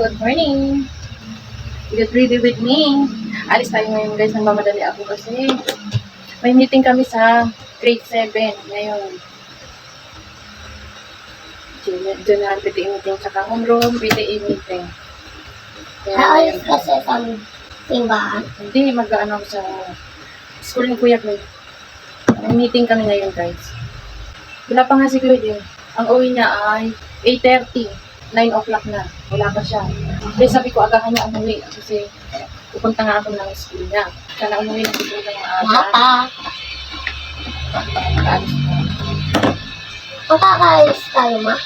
Good morning! Get ready with me. Alis tayo ngayon guys, nang mamadali ako kasi may meeting kami sa grade 7 ngayon. Jun- General PTA meeting sa homeroom, PTA meeting. Kaya Aalis ngayon, kasi sa simbahan. hindi mag-ano ako sa school ni Kuya Lloyd. May meeting kami ngayon guys. Wala pa nga si Lloyd eh. Ang uwi niya ay 8.30. 9 o'clock na. Wala pa siya. Kaya sabi ko, agahan niya umuwi. Kasi pupunta nga ako ng school niya. Sana umuwi na siguro ng maaga. Na. Makakaalis tayo, ma.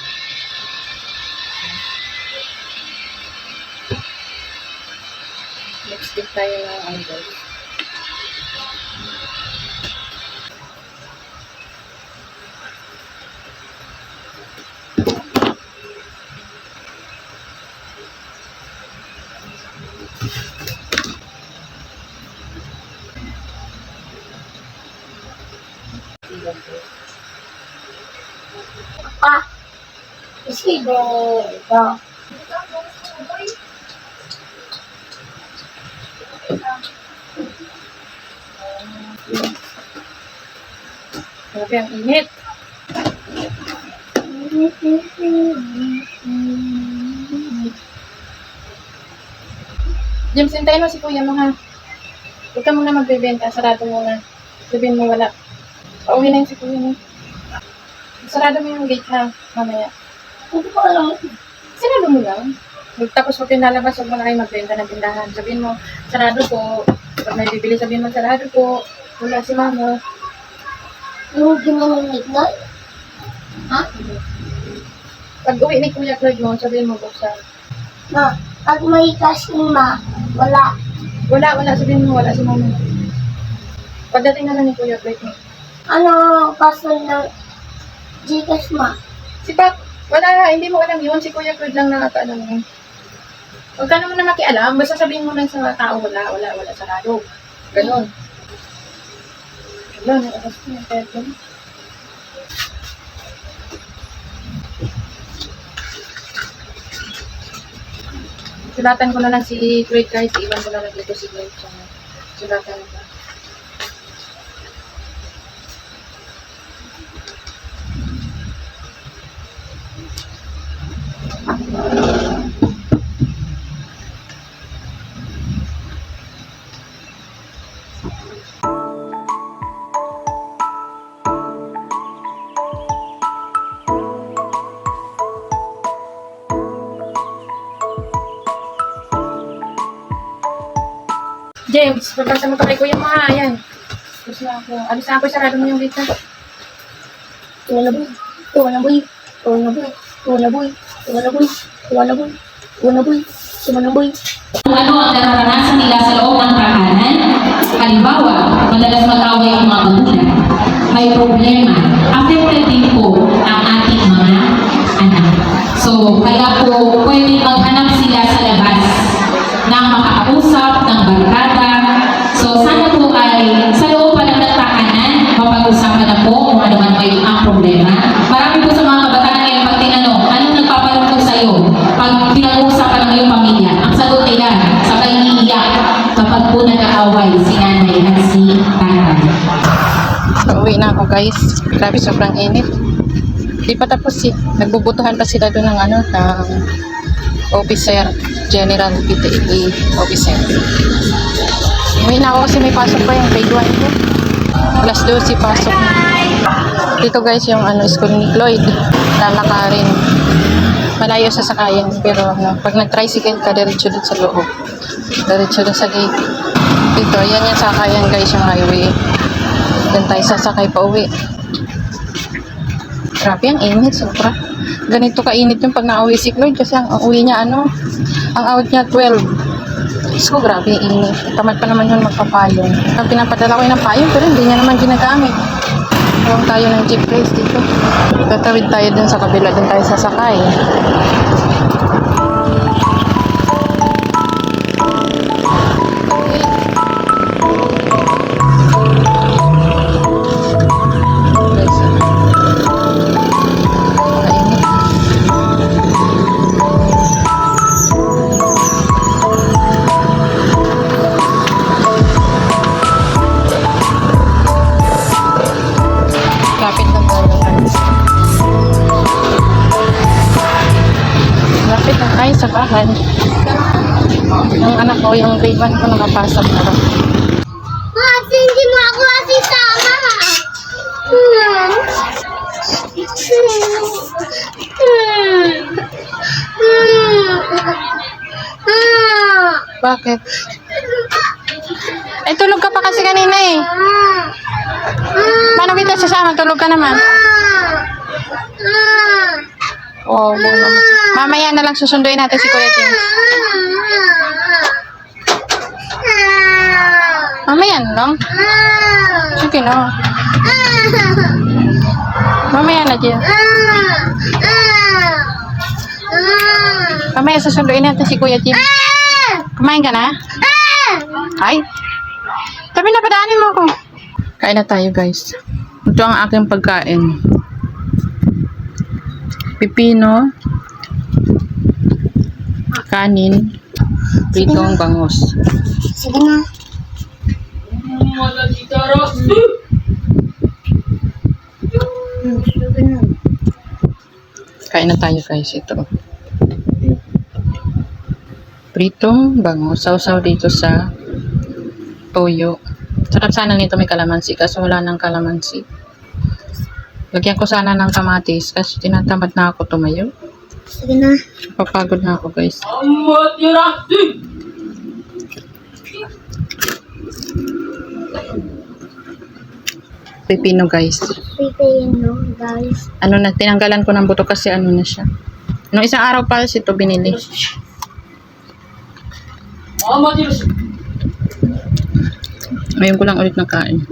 Next week tayo ng ano Pa. Isibo. Ito. Grabe ang init. James, hintayin mo si kuya mo. Huwag ka muna magbebenta. Sarado muna. Sabihin mo wala. Pauwi na yung si kuya mo. Sarado mo yung gate ha. Mamaya. Hindi ko alam. Sarado mo lang. Tapos pag pinalabas, huwag mo na kayo magbenta ng tindahan. Sabihin mo, sarado po. Pag may bibili, sabihin mo, sarado po. Wala si mama. Yung ginamit na. Ha? Pag uwi ni Kuya Claude mo, sabihin mo, buksan. Ma. Pag may cash ni ma, wala. Wala, wala. Sabihin mo, wala si mama. Pagdating na lang ni Kuya Claude mo. Ano password ng Gcash, ma? Si Pak, wala, hindi mo alam yun. Si Kuya Claude lang nakakaalam mo. Huwag ka naman na makialam. Basta sabihin mo lang sa tao, wala, wala, wala, sarado. Ganon. Ganon, oras na, kaya ganon. Sulatan ko na lang si Claude guys. Iwan ko na lang dito si Claude. Sulatan ko. James, pagbasa mo kay Kuya Ma, ayan. Tapos na ako. Alis na ako, sarado mo yung gita. Tuna boy, tuna boy, tuna boy, tuna boy. Tumanaboy. Tumanaboy. Tumanaboy. Tumanaboy. Kung ano ang nararanasan nila sa loob ng tahanan, halimbawa, madalas mag-away ang mga magulang, may problema, guys. Grabe, sobrang init. Di pa tapos si Nagbubutuhan pa sila doon ng ano, ng officer, general PTA officer. Uwi na ako kasi may pasok pa yung grade 1 ko. Plus 12 pasok. Dito guys yung ano, school ni Lloyd. Lalakarin. Malayo sa sakayan. Pero ano, pag nag-tricycle ka, diretso dun sa loob. Diretso dun sa gate. Dito, yan yung sakayan guys, yung highway. Doon tayo sasakay pa uwi. Grabe, ang init, sobra. Ganito kainit yung pag nauwi si Lloyd kasi ang uwi niya, ano, ang out niya 12. So, grabe, init. Tamad pa naman yun magpapayong. Ang pinapadala ko ng payong pero hindi niya naman ginagamit. Tawag tayo ng jeep guys dito. Tatawid tayo dun sa kabila, dun tayo sasakay. Sa bahay. Yung anak ko, yung grade 1 ko nakapasok na rin. Ate, hindi mo ako ate sama. Hmm. Hmm. Hmm. Bakit? Eh, tulog ka pa kasi kanina eh. Paano kita sasama? Tulog ka naman. Hmm. Oo, oh, mamaya na lang susunduin natin si Kuya James. Mamaya na lang. Sige na. Mamaya na, James. Mamaya susunduin natin si Kuya James. Kumain ka na? Ay. Tabi na, padaanin mo ako. Kain na tayo, guys. Ito ang aking pagkain. Pipino. Kanin. Pritong bangus. Sige na. Kain na tayo, guys. Ito. Pritong bangus. Sausaw dito sa toyo. Sarap sana nito may kalamansi kasi wala ng kalamansi. Lagyan ko sana ng kamatis kasi tinatamad na ako tumayo. Sige na. Papagod na ako guys. Pipino guys. Pipayin no, guys. Ano na, tinanggalan ko ng buto kasi ano na siya. Nung isang araw pa ito binili. Ngayon ko lang ulit nakain.